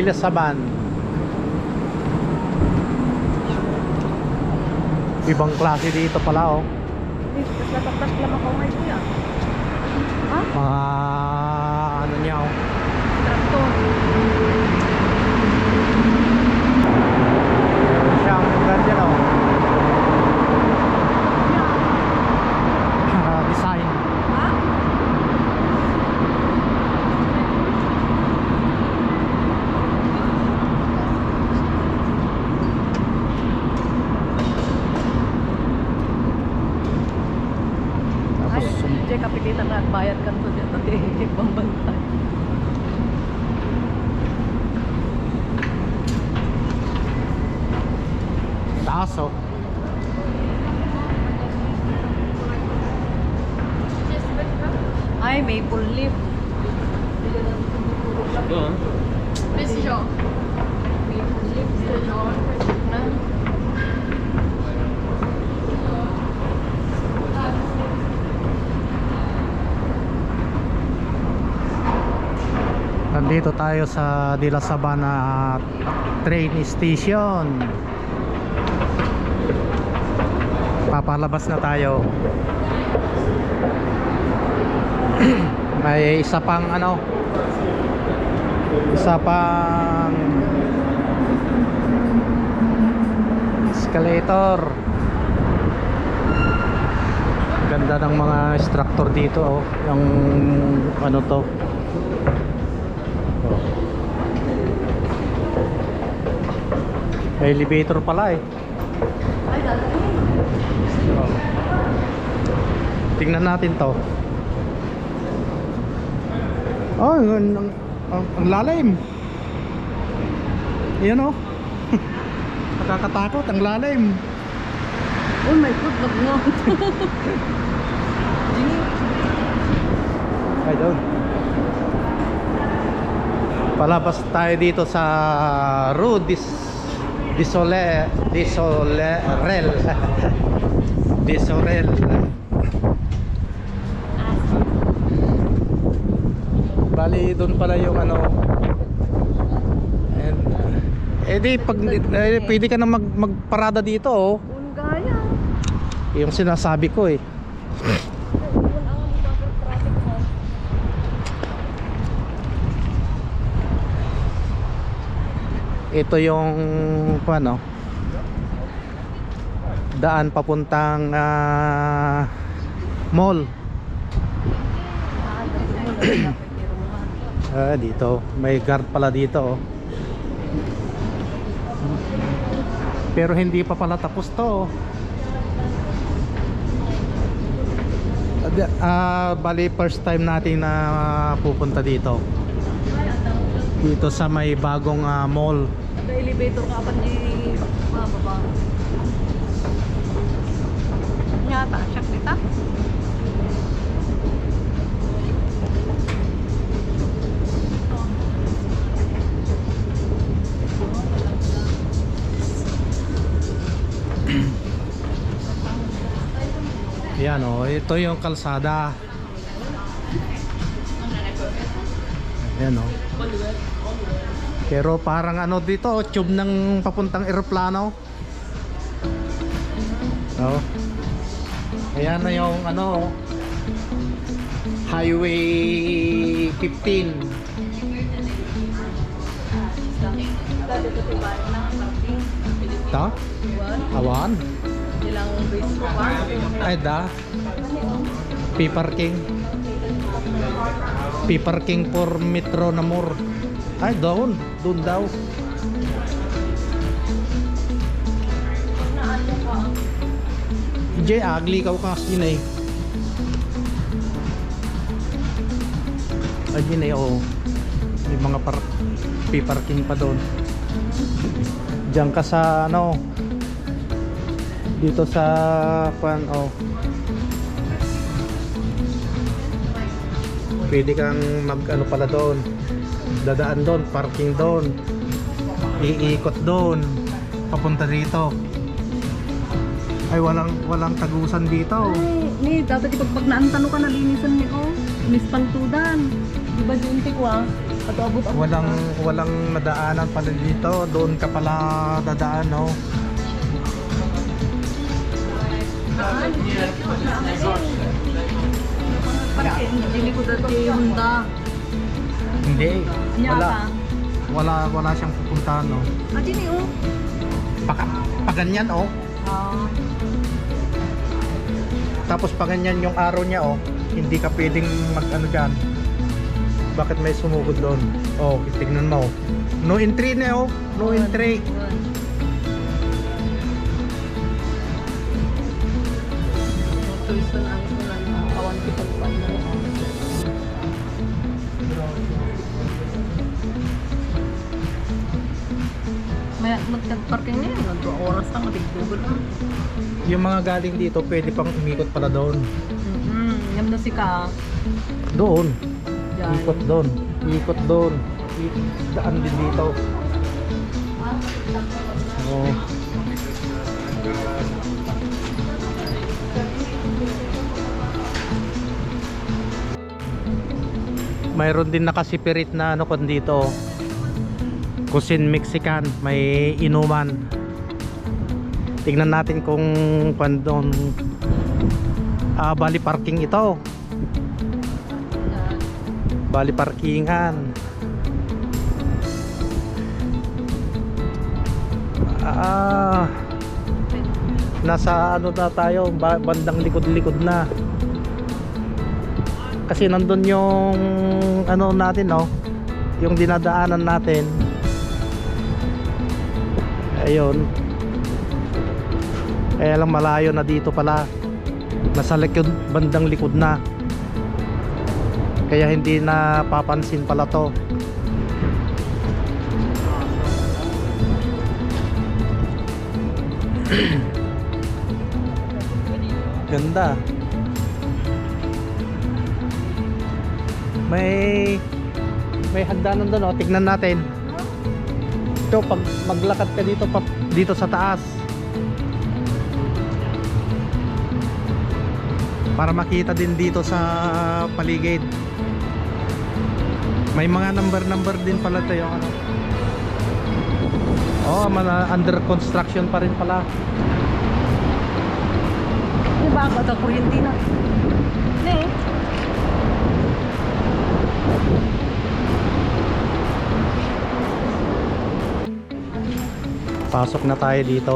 Gilas Saban. Ibang klase dito pala oh. Natapos lang ako ngayon kuya. Ha? Mga ano niya oh. Traktor. Siyang ganyan oh. Ah, design. Ha? Ay, Tapos hindi kapilitan na bayad ka to dito. Di pambantay. taas oh. Maple leaf. Miss Jo. Nandito tayo sa De La Sabana train station. Papalabas na tayo. May isa pang ano? Isa pang escalator. Ganda ng mga structure dito oh. Yung ano to? May elevator pala eh. Oh. Tingnan natin to. Oh, ang, ang, ang, ang lalim. Yan oh. Nakakatakot, ang lalim. Oh my God. Jing, Ay, doon. Palabas tayo dito sa Rue Dis Disole Disolerel. Disorel. Bali doon pala yung ano And, eh di pag eh, pwede ka na mag, magparada dito oh. gaya. Yung sinasabi ko eh. Ito yung ano daan papuntang ah, mall. Ah. Ah, dito. May guard pala dito. oh. Pero hindi pa pala tapos to. oh. Ah, bali first time natin na pupunta dito. Dito sa may bagong ah, mall. Ada elevator nga pa di mababa. Nyata, siyak kita. Ito yung kalsada. Yan oh. Pero parang ano dito, oh, tube ng papuntang eroplano. Oh. Ayan na yung ano, Highway 15. Dati ko tibayan na ang parking. Ta? Awan? Ilang base pa. Ay da. P-parking. P-parking for Metro Namur. Ay doon, doon daw. Jay, agli ka kasi na eh. Ay, yun eh, oo. May mga par P-parking pa doon. Diyan ka sa, ano, dito sa, pan, oh. Pwede kang mag, ano pala doon. Dadaan doon, parking doon. Iikot doon. Papunta dito. Ay, walang, walang tagusan dito. Ay, ni, dapat ipag pag naantano ka nalinisan niyo. Miss Pangtudan. Di ba junti ko ah? At abot ako. Walang walang nadaanan pala dito. Doon ka pala dadaan, no? Parking, hindi ko dati Honda. Hindi. Wala. Wala wala siyang pupuntahan, no? Ah, dini oh. Paka, paganyan, oh. Ah, Tapos paganyan yung araw niya, oh. Hindi ka pwedeng mag ano dyan. Bakit may sumugod doon? Oh, tignan mo. oh. No entry na, oh. No entry. Ito isa na May magka-parking na yun. 2 oras lang, matigdugo lang. Yung mga galing dito, pwede pang umikot pala doon. Mm-hmm. Yan na si Ka. Doon. Diyan. Ikot doon. Ikot doon. I- Daan din dito. Oh. Mayroon din nakasipirit na ano kon dito. Cuisine Mexican, may inuman. Tingnan natin kung pandon ah bali parking ito. Bali parkingan. Ah, nasa ano na tayo, ba- bandang likod-likod na. Kasi nandun yung ano natin, no? Yung dinadaanan natin. Ayun. Kaya lang malayo na dito pala. Nasa likod, bandang likod na. Kaya hindi na papansin pala to. Ganda. May may hagdanan doon, oh. tignan natin. Ito, pag maglakad ka dito pa, dito sa taas. Para makita din dito sa paligid. May mga number-number din pala yung ano. Oh, mana under construction pa rin pala. Ano ba ako? Ito, kuryente na. Pasok na tayo dito.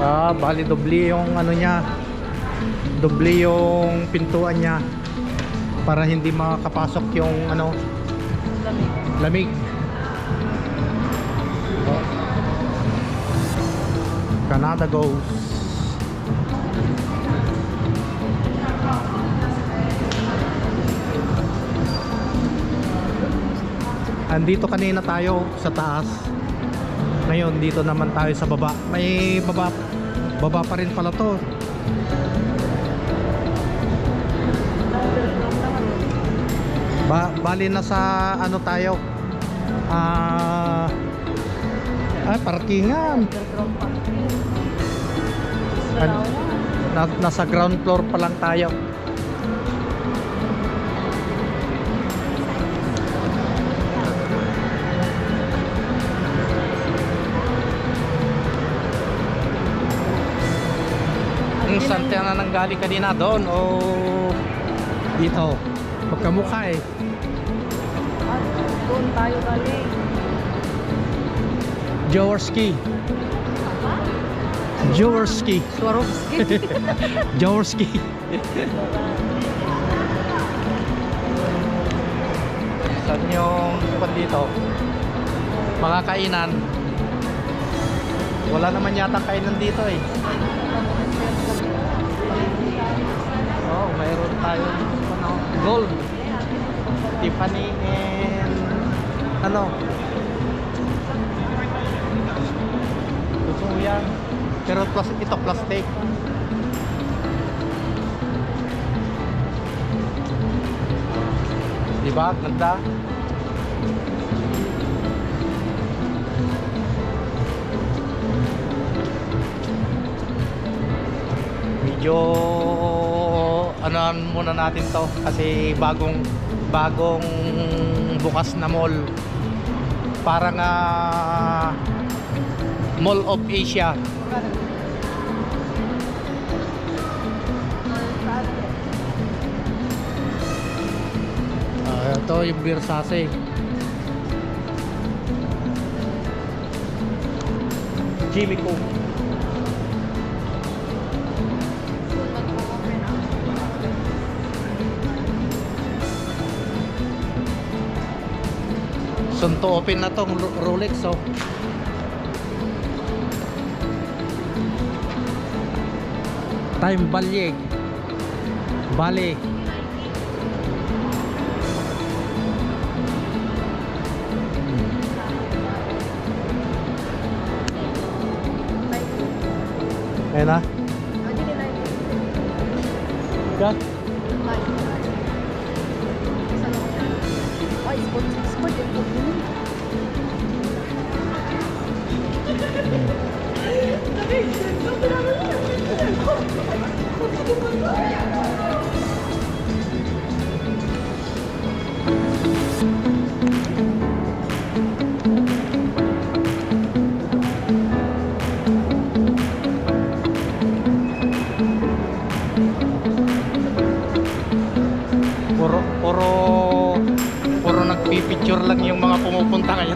Ah, bali doble yung ano niya. Doble yung pintuan niya para hindi makakapasok yung ano, Lamig. lamig. Oh. Canada goes. Andito kanina tayo sa taas. Ngayon dito naman tayo sa baba. May baba baba pa rin pala to. Ba bali na sa ano tayo? Ah ah, parkingan. An- na, nasa ground floor pa lang tayo. Ang saan ka na nanggaling kanina doon o dito? Magkamukha eh. Ah, Doon tayo galing. Jaworski. Jaworski. Swarovski. Jaworski. Saan yung kwan dito? Mga kainan. Wala naman yata kainan dito eh. Tayong ano, gold. Tiffany and ano? Gusto mo yan? Pero plus, ito plastic. Diba? Ganda. Medyo ano muna natin to kasi bagong bagong bukas na mall. Parang ah, Mall of Asia. Ah, ito yung Versace. Jimmy Coo. Soon to open na tong Ro- Rolex oh. Time Balyeg. Bale. Ayan na.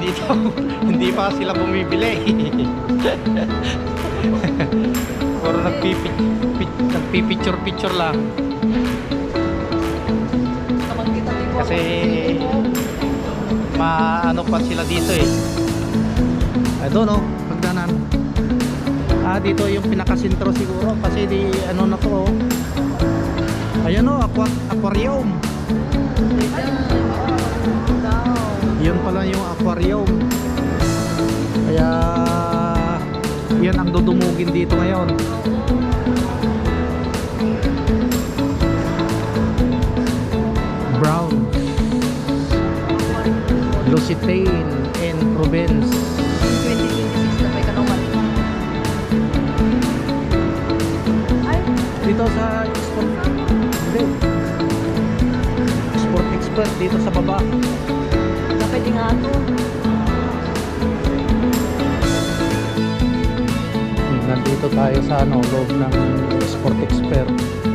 Dito. Hindi pa sila bumibili. puro nagpipic, pic- nagpipicture-picture lang. Kasi maano pa sila dito eh. I don't know, pagdanan. Ah, dito yung pinakasintro siguro kasi di ano na to. oh. Ayan o, aqua, aquarium. Aquarium. Kaya yan ang dudumugin dito ngayon. Brown, Lucitane, and Provence. 2026 na may kanaman. Ay, Dito sa Hindi. Sport Expert dito sa baba. Napwede nga ito. Nandito tayo sa ano, loob ng Sport Expert.